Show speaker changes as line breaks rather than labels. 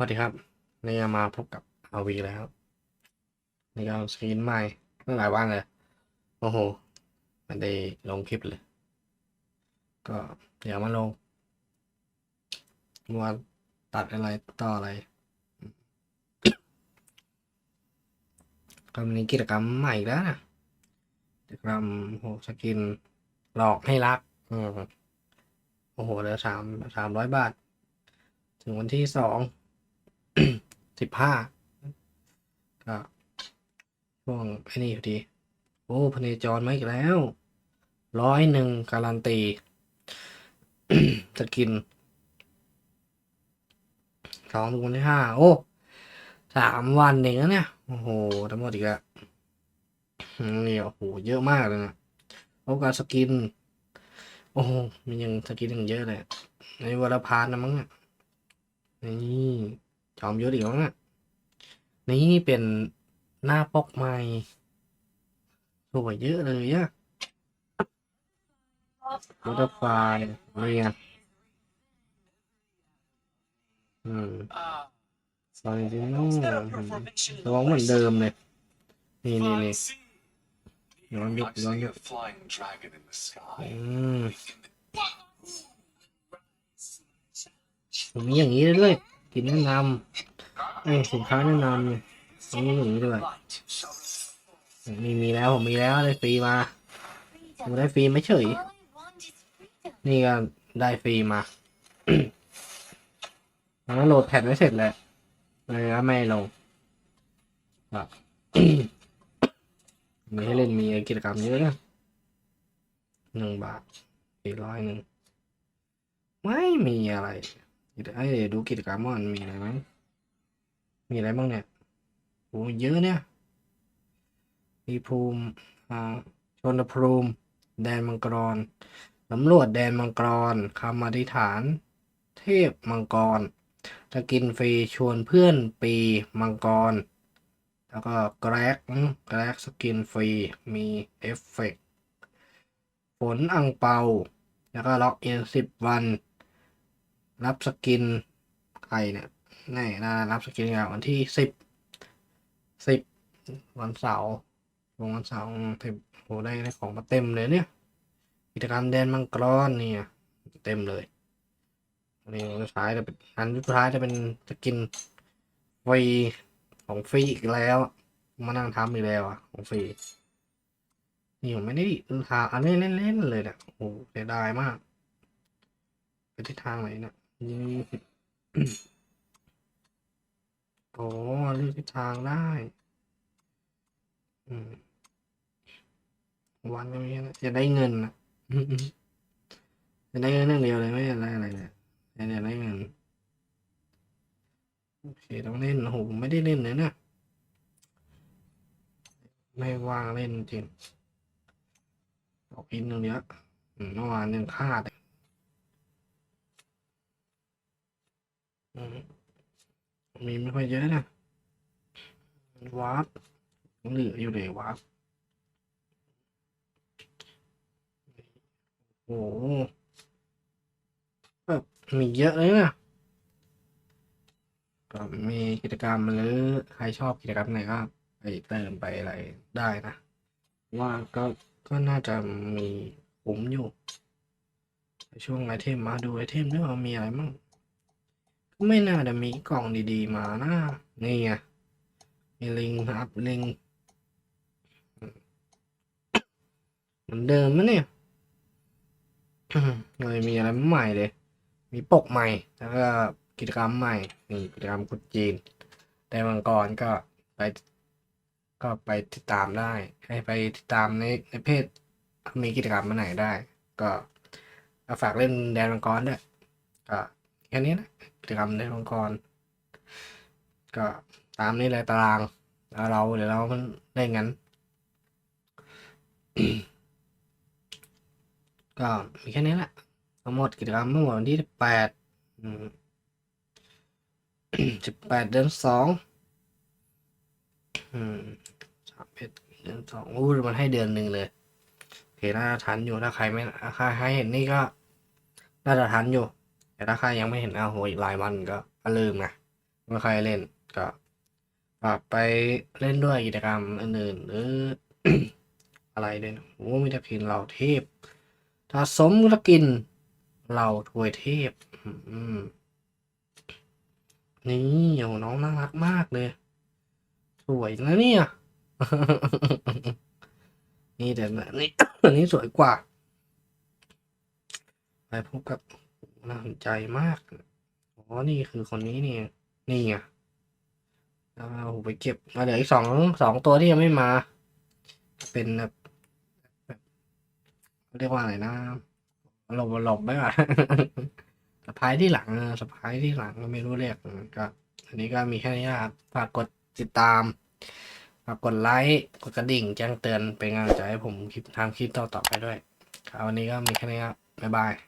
สวัสดีครับนี่มาพบกับอาวีแล้วนี่ก็สกรีนใหม่เมื่อหลายวันเลยโอ้โหไมันได้ลงคลิปเลย ก็เดี๋ยวมาลงว่าตัดอะไรต่ออะไรก็มีกิจกรรมใหม่แล้วนะกิจกรรมโหสกินหลอกให้รักอโอ้โหเหลือสามสามร้อยบาท ถึงวันที่สอง สิบห้าก็ช่วงไอ้นี่พอดี โอ้พเนจรมาอีกแล้ว ร้อยหนึ่งการันตีจะกินสองถึงวันที่ห้าโอ้สามวันเองนะเนี่ย โอ้โห ทั้งหมดอีกแล้วอืมนี่โอ้โห เยอะมากเลยนะโอกาสสกิน โอ้โห มันยังสกินยังเยอะเลยในวรพานนะมั้งเนี่ยนี่ จอมยศอีกแล้วนะนี่เป็นหน้าปกใหม่สวยเยอะเลยอะบัตเตอร์ไฟนี่ไงอืมซอยจิโน่ระวังเหมือนเดิมเลย นี่นี่นี่ย้อนยุกย้อนยุก
flying dragon in the sky.
อืมผมมีอย่างนี้ด้วยินแนะนำเอ้สินค้าแนะนำเนี่ยมีอย่งนี้ด้วยมีมีแล้วผมมีแล้วได้ฟรีมาผมได้ฟรีไม่เฉย นี่ก็ได้ฟรีมาแล้วโหลดแพทไว้เสร็จแล้วเลยก็ไม่ลงอะมีให้เล่นมีกิจกรรมเยอะนะหนึ่งบาทสี่ร้อยหนึ่ง ไม่มีอะไร ไอ้ยดูกิจกรรมมันมีอะไรไหมมีอะไรบ้างเนี่ยโอ้เยอะเนี่ย มีภูมิอ่าชนภูมิ แดนมังกรสำรวจแดนมังกรคำอธิษฐาน เทพมังกรจะกินฟรีชวนเพื่อนปีมังกร แล้วก็แกรกแกรกสกินฟรีมีเอฟเฟกต์ฝนอังเปา แล้วก็ล็อกอินสิบวัน รับสกินใครเนี่ยนี่นะรับสกินกับวันที่สิบสิบวันเสาร์วันเสาร์เต็มโหได้ได้ของมาเต็มเลยเนี่ยกิจกรรมแดนมังกรเนี่ยเต็มเลยอันนี้สุดท้ายจะเป็นอันสุดท้ายจะเป็นสกินฟรีของฟรีอีกแล้ว มานั่งทำอีกแล้วอะของฟรีนี่ผมไม่ได้ทาอันนี้เล่นๆเลยเนี่ยโอ้โหเสียดายมากไปทิศทางไหนเนี่ย ยี่สิบโอ้เลือกทิศทางได้ อืม วันก็มีนะจะได้เงินนะจะได้เงินเรื่องเดียวเลยไม่ได้อะไรเลยจะได้เงินโอเคต้องเล่นโอ้โหผมไม่ได้เล่นเลยนะไม่ว่างเล่นจริงออกอินตรงเนี้ยเมื่อวานยังคาดเลยอื มีไม่ค่อยเยอะนะวาร์ปยังเหลืออยู่เลยวาร์ปโอ้โหแบบมีเยอะเลยนะก็มีกิจกรรมหรือใครชอบกิจกรรมไหนก็ไปเติมไปอะไรได้นะ ว่าก็ก็น่าจะมีคุ้มอยู่ ช่วงไอเทมมาดูไอเทมด้วยว่ามีอะไรมั่ง ไม่น่าจะมีกล่องดีๆมานะนี่ไงมีลิงอัพลิงเหมือนเดิมมะเนี่ยเลยมีอะไรใหม่เลย มีปกใหม่ แล้วก็กิจกรรมใหม่ นี่กิจกรรมคุดจีน แต่มังกรก็ไป ก็ไปติดตามได้ ให้ไปติดตามในในเพจมีกิจกรรมมาไหนได้ ก็ก็ฝากเล่นแดนมังกรด้วยก็ แค่นี้นะกิจกรรมแดนมังกร ก็ตามนี้เลยตารางแล้วเราเดี๋ยวเรามันเล่นงั้น ก็มีแค่นี้แหละทั้งหมดกิจกรรมเมื่อวันที่แปดสิบแปดเดือนสองสามเอ็ดเดือนสองอู้มันให้เดือนหนึ่งเลยโอเคน่าจะทันอยู่ถ้าใครไม่ถ้าใครให้เห็นนี่ก็น่าจะทันอยู่ แต่ถ้าใครยังไม่เห็นเอาโหอีกหลายวันก็ลืมนะเมื่อใครเล่นก็ฝากไปเล่นด้วยกิจกรรมอื่นๆหรืออะไรด้วยนโอ้มีแต่พินเราเทพ ถ้าสมกกิน เราถวยเทพนี่โอ้น้องน่ารักมากเลย สวยนะเนี่ย นี่แต่นี่อันนี้สวยกว่า ไปพบกับ น่าสนใจมาก อ๋อ นี่คือคนนี้นี่นี่ไงแล้วเอาไปเก็บมาเหลืออีกสองสองตัวที่ยังไม่มา เป็นแบบแบบเรียกว่าอะไรนะหลบหลบไม่ว่าสะพายที่หลังอะสะพายที่หลังก็ไม่รู้เรียกก็อันนี้ก็มีแค่นี้ครับฝากกดติดตามฝากกดไลค์กดกระดิ่ง แจ้งเตือนเป็นกำลังใจให้ผมคลิปทำคลิปต่อๆไปด้วยครับวันนี้ก็มีแค่นี้ครับบ๊ายบาย